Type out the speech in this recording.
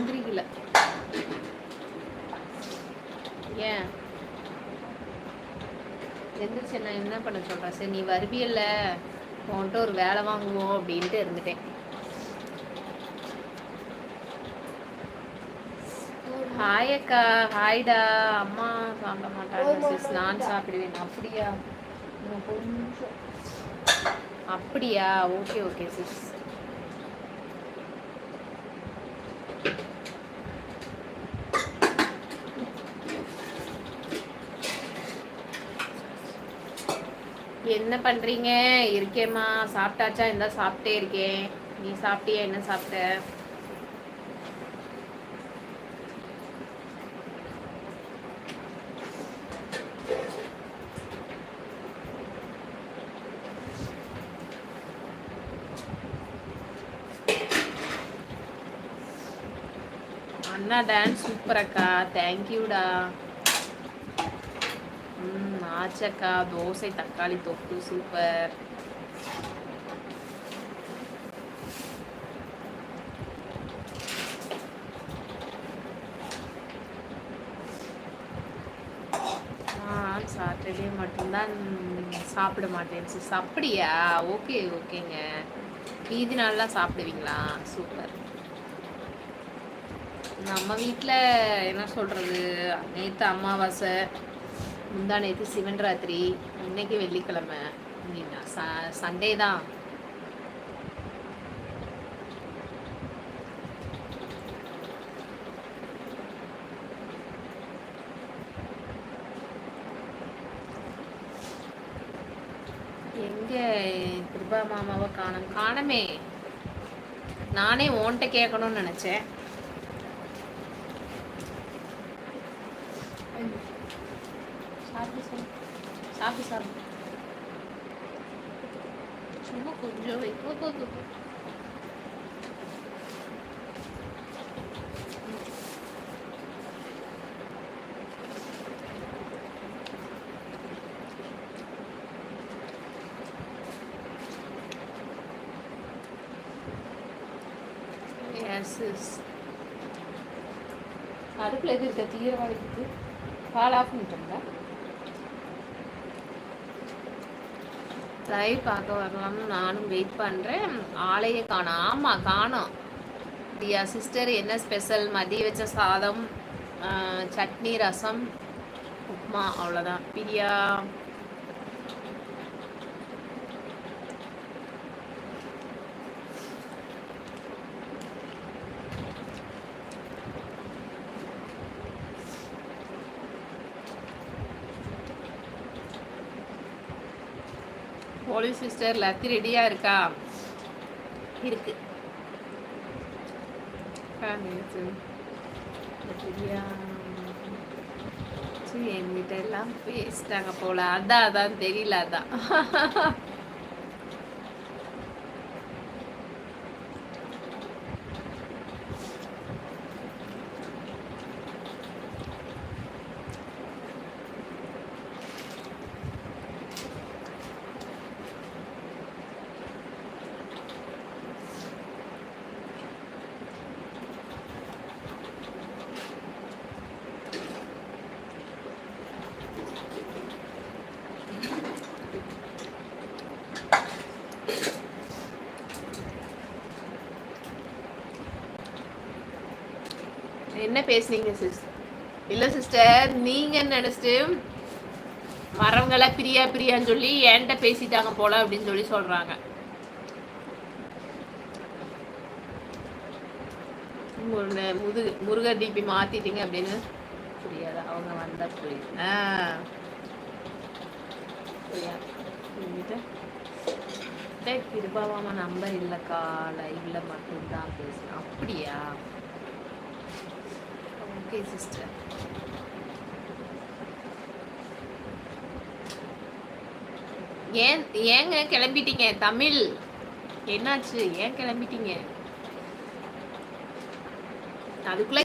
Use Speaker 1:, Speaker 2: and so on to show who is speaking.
Speaker 1: புரியல ஏன்? எந்திரிச்சு நான் என்ன பண்ண சொல்கிறேன் சரி நீ வருவியல்ல. உன்கிட்ட ஒரு வேலை வாங்குவோம் அப்படின்ட்டு இருந்துட்டேன். ஹாய் அக்கா. ஹாய்டா அம்மா சாப்பிட மாட்டாங்க சிஸ் நான் சாப்பிடுவேன். அப்படியா? அப்படியா? ஓகே ஓகே சிஸ் என்ன பண்றீங்க? இருக்கேம்மா. சாப்பிட்டாச்சா? இருந்தா சாப்பிட்டே இருக்கேன். நீ சாப்பிட்டியா? என்ன சாப்பிட்ட? அண்ணா டான்ஸ் சூப்பர் அக்கா. தேங்க்யூடா ம். ஆச்சக்கா தோசை தக்காளி தொக்கு சூப்பர் நான் சாட்டர்டே மட்டும்தான் சாப்பிட மாட்டேன். சிஸ் அப்படியா ஓகே ஓகேங்க மீதி நாள்லாம் சாப்பிடுவீங்களா? சூப்பர் நம்ம வீட்டில் என்ன சொல்கிறது நேற்று அமாவாசை. முந்தா நேற்று சிவன் ராத்திரி இன்னைக்கு வெள்ளிக்கிழமை. ச சண்டே தான். எங்க கிருபா மாமாவை காணும்? காணமே. நானே ஓன்ட்ட கேட்கணும்னு நினச்சேன் சாப்பிடு சாப்பிடு சாப்பிடு சாப்பிடு சும்மா கொஞ்சம் வை போ, போ, போ, போ. Yes, yes. அடுப்பில் எது இருக்க தீவிரவாதத்துக்கு பால் ஆஃப் பண்ணிட்டோம்ல லைவ் பார்க்க வரலாம்னு நானும் வெயிட் பண்ணுறேன் ஆளையே காணோம். ஆமாம் காணோம். பிரியா சிஸ்டர் என்ன ஸ்பெஷல் மதிய வச்ச சாதம் சட்னி ரசம் உப்மா அவ்வளோதான் பிரியா? போலீஸ் சிஸ்டர் லத்தி ரெடியாக இருக்கா? இருக்கு. என்கிட்ட எல்லாம் பேசிட்டாங்க போல. அதான் அதான் தெரியல அதான். என்ன பேசுனீங்க சிஸ் இல்ல சிஸ்டர் நீங்க நினைச்சிட்டு வரவங்கள பிரியா பிரியான்னு சொல்லி என்கிட்ட பேசிட்டாங்க போல அப்படின்னு சொல்லி சொல்றாங்க. முருக- முது முருகர் டிபி மாத்திட்டீங்க அப்படின்னு புரியாது. அவங்க வந்தா புரியுது ஆ. புரியாது. கிருபாவாமா நம்பர் இல்லக்கா. லைவ்ல மட்டும்தான் பேசுறேன். அப்படியா? ஓகே சிஸ்டர் ஏன் ஏங்க கிளம்பிட்டீங்க? தமிழ். என்னாச்சு? ஏன் கிளம்பிட்டீங்க? அதுக்குள்ள